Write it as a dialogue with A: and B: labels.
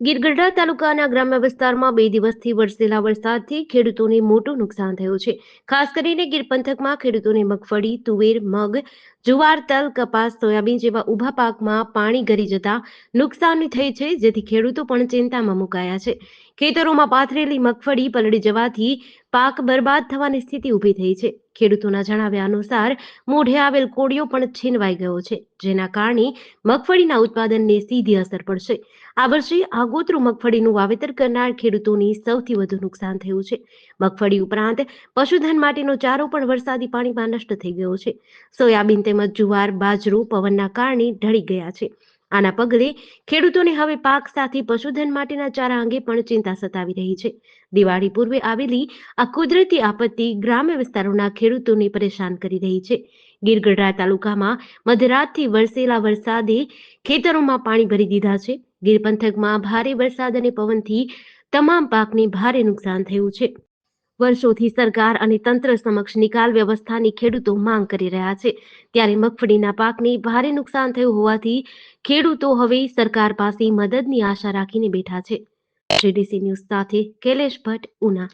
A: ગીરગઢડા તાલુકાના ગ્રામ્ય વિસ્તારમાં બે દિવસથી વરસેલા વરસાદથી ખેડૂતોને મોટું નુકસાન થયું છે. ખાસ કરીને ગીર પંથકમાં ખેડૂતોને મગફળી, તુવેર, મગ, જુવાર, તલ, કપાસ, સોયાબીન જેવા ઊભા પાકમાં પાણી ગરી જતા નુકસાન થઈ છે, જેથી ખેડૂતો પણ ચિંતામાં મુકાયા છે. ખેતરોમાં પાથરેલી મગફળી પલળી જવાથી પાક બરબાદ થવાની સ્થિતિ ઊભી થઈ છે. ખેડૂતોના જણાવ્યા અનુસાર, મોઢે આવેલ કોળિયો પણ છીનવાઈ ગયો છે, જેના કારણે મગફળીના ઉત્પાદનને સીધી અસર પડશે. આ વર્ષે આગોતરું મગફળીનું વાવેતર કરનાર ખેડૂતોની સૌથી વધુ નુકસાન થયું છે. મગફળી ઉપરાંત પશુધન માટેનો ચારો પણ વરસાદી પાણીમાં નષ્ટ થઈ ગયો છે. સોયાબીન તેમજ જુવાર, બાજરો, પવનના કારણે ઢળી ગયા છે. આના પગલે ખેડૂતોને હવે પાક સાથે પશુધન માટેના ચારા અંગે પણ ચિંતા સતાવી રહી છે. દિવાળી પૂર્વે આવેલી આ કુદરતી આપત્તિ ગ્રામ્ય વિસ્તારોના ખેડૂતોને પરેશાન કરી રહી છે. ગીરગઢરા તાલુકામાં મધરાતથી વરસેલા વરસાદે ખેતરોમાં પાણી ભરી દીધા છે. ગીર પંથકમાં ભારે વરસાદ અને પવનથી તમામ પાકને ભારે નુકસાન થયું છે. વર્ષોથી સરકાર અને તંત્ર સમક્ષ નિકાલ વ્યવસ્થાની ખેડૂતો માંગ કરી રહ્યા છે. ત્યારે મગફળીના પાકને ભારે નુકસાન થયું હોવાથી ખેડૂતો હવે સરકાર પાસે મદદની આશા રાખીને બેઠા છે. જીડીસી ન્યૂઝ સાથે કૈલેશ ભટ્ટ, ઉના.